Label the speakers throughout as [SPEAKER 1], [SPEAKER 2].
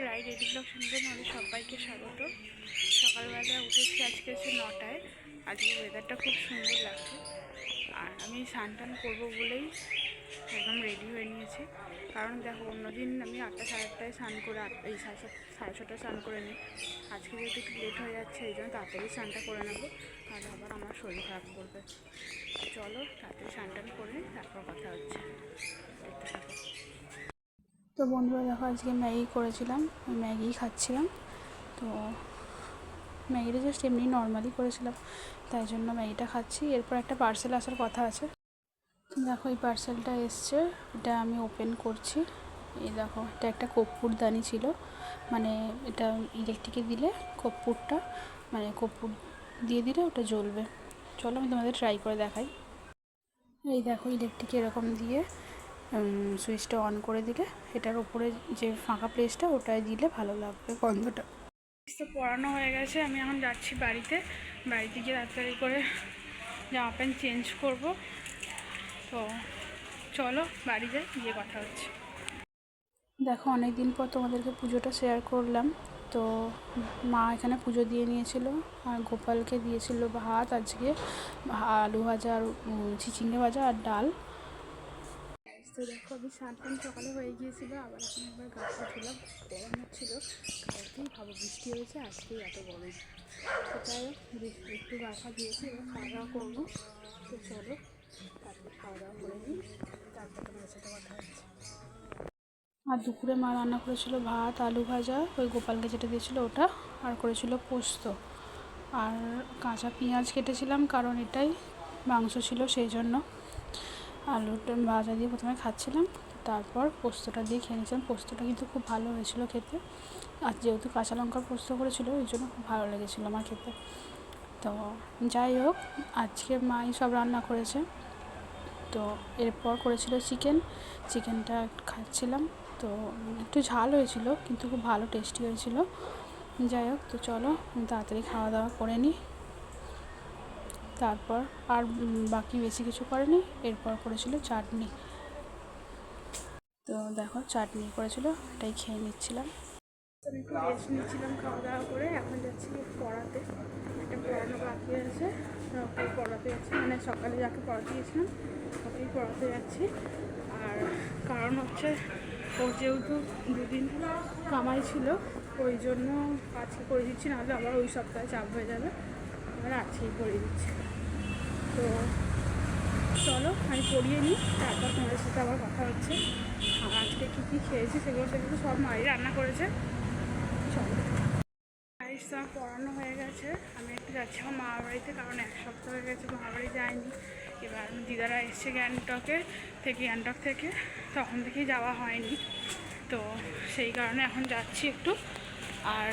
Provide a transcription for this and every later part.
[SPEAKER 1] Ride এডি blog শুনতে আমাদের সবাইকে স্বাগত। সকালবেলা উঠেছি আজকে হচ্ছে নটায়। আজকে ওয়েদারটা খুব সুন্দর লাগছে। আর আমি স্নান টান করব বলেই একদম রেডি হয়ে নিয়েছি। কারণ দেখো, অন্যদিন আমি আটটা সাড়ে আটটায় স্নান করে এই সাড়ে সাড়ে ছটায় স্নান করে নিই। আজকে যেহেতু একটু লেট হয়ে যাচ্ছে, এই জন্য তাড়াতাড়ি স্নানটা করে নেব। আর আবার আমার শরীর খারাপ করবে। চলো, তাড়াতাড়ি স্নান টান করে তারপর কথা হচ্ছে। তো বন্ধুরা দেখো আজকে ম্যাগি করেছিলাম, ওই ম্যাগি খাচ্ছিলাম। তো ম্যাগিটা জাস্ট এমনি নর্মালি করেছিলাম, তাই জন্য ম্যাগিটা খাচ্ছি। এরপর একটা পার্সেল আসার কথা আছে। দেখো এই পার্সেলটা এসছে, এটা আমি ওপেন করছি। এই দেখো, এটা একটা কর্পূরদানি ছিল। মানে এটা ইলেকট্রিকে দিলে কর্পূরটা মানে কর্পূর দিয়ে দিলে ওটা জ্বলবে। চলো আমি তোমাদের ট্রাই করে দেখাই। এই দেখো ইলেকট্রিকে এরকম দিয়ে সুইচটা অন করে দিলে এটার উপরে যে ফাঁকা প্লেসটা ওটায় দিলে ভালো লাগবে গন্ধটা। তো পড়ানো হয়ে গেছে আমি এখন যাচ্ছি বাড়িতে। বাড়িতে গিয়ে তাড়াতাড়ি করে জামা প্যান্ট চেঞ্জ করব। তো চলো বাড়ি যাই গিয়ে কথা হচ্ছে। দেখো অনেক দিন পর তোমাদেরকে পুজোটা শেয়ার করলাম। তো মা এখানে পুজো দিয়ে নিয়েছিল আর গোপালকে দিয়েছিল ভাত আজকে আলু ভাজা আর চিচিঙ্গে ভাজা আর ডাল। তো দেখো আমি স্নান সকালে হয়ে গিয়েছিল, আবার এখন একবার গাছটা ছিলাম গরম হচ্ছিল। কালকেই ভাবো বৃষ্টি হয়েছে, আজকেই এত গরম। তো বৃষ্টি একটু গাছা দিয়েছি এবার খাওয়া দাওয়া করব। তো চলো, তারপর খাওয়া দাওয়া করে নিই, তারপর তোমার সাথে কথা হচ্ছে। আর দুপুরে মা রান্না করেছিল ভাত, আলু ভাজা, ওই গোপালকে যেটা দিয়েছিল ওটা, আর করেছিল পোস্ত। আর কাঁচা পেঁয়াজ কেটেছিলাম, কারণ এটাই মাংস ছিল, সেই জন্য। আলুটা ভাজা দিয়ে প্রথমে খাচ্ছিলাম, তারপর পোস্তটা দিয়ে খেয়ে নিয়েছিলাম। পোস্তটা কিন্তু খুব ভালো হয়েছিল খেতে। আর যেহেতু কাঁচা লঙ্কার পোস্ত করেছিল, ওই জন্য খুব ভালো লেগেছিলো আমার খেতে। তো যাই হোক, আজকে মাই সব রান্না করেছে। তো এরপর করেছিল চিকেন। চিকেনটা খাচ্ছিলাম। তো একটু ঝাল হয়েছিল, কিন্তু খুব ভালো টেস্টি হয়েছিল। যাই হোক, তো চলো, তাড়াতাড়ি খাওয়া দাওয়া করে নিই। তারপর আর বাকি বেশি কিছু করেনি, এরপর করেছিল চাটনি। তো দেখো, চাটনি করেছিল, এটাই খেয়ে নিচ্ছিলাম। আমি একটু রেস্ট নিচ্ছিলাম খাওয়া দাওয়া করে, এখন যাচ্ছি পড়াতে। একটা পড়ানো বাকি আছে পড়াতে যাচ্ছি। মানে সকালে যাকে পড়াতে গেছিলাম ওকেই পড়াতে যাচ্ছি। আর কারণ হচ্ছে, ও যেহেতু দুদিন কামাই ছিল, ওই জন্য আজকে করে দিচ্ছি, নাহলে আবার ওই সপ্তাহে চাপ হয়ে যাবে। আবার আজকেই করে দিচ্ছি। তো চলো, আমি পড়িয়ে নিই, তারপর তোমাদের সাথে আবার কথা হচ্ছে। আর আজকে কী কী খেয়েছি সেগুলো সেগুলো সব মাই রান্না করেছে। চলো। আমার পড়ানো হয়ে গেছে। আমি একটু যাচ্ছি আমার মামার বাড়িতে, কারণ এক সপ্তাহ হয়ে গেছে মামার বাড়ি যায়নি এবার দিদারা এসছে গ্যাংটকে, থেকে গ্যাংটক থেকে। তখন থেকেই যাওয়া হয়নি। তো সেই কারণে এখন যাচ্ছি একটু। আর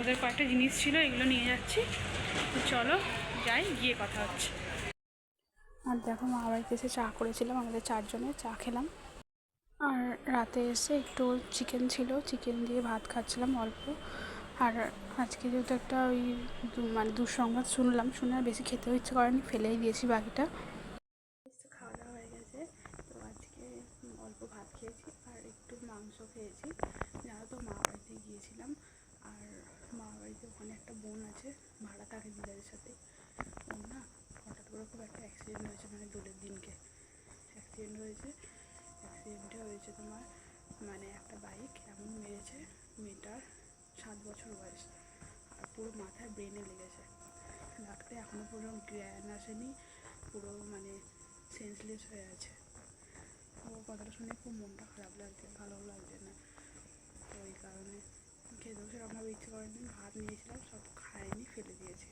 [SPEAKER 1] ওদের কয়েকটা জিনিস ছিল এগুলো নিয়ে যাচ্ছি। তো চলো যাই গিয়ে কথা হচ্ছে। আর দেখো মা বাড়িতে এসে চা করেছিলাম আমাদের চারজনে চা খেলাম। আর রাতে এসে একটু চিকেন ছিল চিকেন দিয়ে ভাত খাচ্ছিলাম অল্প। আর আজকে যেহেতু একটা ওই মানে দুঃসংবাদ শুনলাম শুনে আর বেশি খেতেও ইচ্ছে করেনি ফেলেই দিয়েছি বাকিটা। খাওয়া দাওয়া হয়ে গেছে তো আজকে অল্প ভাত খেয়েছি আর একটু মাংস খেয়েছি। জানো তো মা বাড়িতে গিয়েছিলাম আর মা বাড়িতে ওখানে একটা বোন আছে, ভাড়া থাকে দিদারের সাথে। ওর না, হঠাৎ করে খুব একটা অ্যাক্সিডেন্ট হয়েছে মানে দোলের দিনকে। অ্যাক্সিডেন্ট হয়েছে অ্যাক্সিডেন্টে হয়েছে তোমার মানে একটা বাইক এমন মেরেছে, মেয়েটার সাত বছর বয়স, আর পুরো মাথায় ব্রেনে লেগেছে। লাগতে এখনও পুরো জ্ঞান আসেনি, পুরো মানে সেন্সলেস হয়ে আছে। ও কথাটা শুনে খুব মনটা খারাপ লাগছে, ভালো লাগছে না। সেরকমভাবে ইচ্ছে করেনি ভাত নিয়েছিলাম সব খায়নি ফেলে দিয়েছি।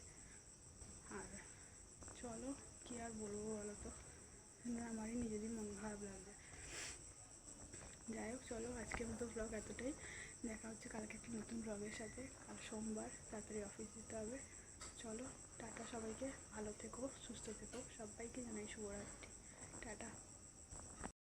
[SPEAKER 1] আর চলো কি আর বলব বলো তো না, আমারই নিজেরই মন খারাপ লাগছে। যাই হোক চলো আজকের মতো ব্লগ এতটাই। দেখা হচ্ছে কালকে একটা নতুন ব্লগের সাথে। আর সোমবার তাড়াতাড়ি অফিস যেতে হবে। চলো টাটা সবাইকে। ভালো থেকো সুস্থ থেকো। সবাইকে জানাই শুভরাত্রি। টাটা।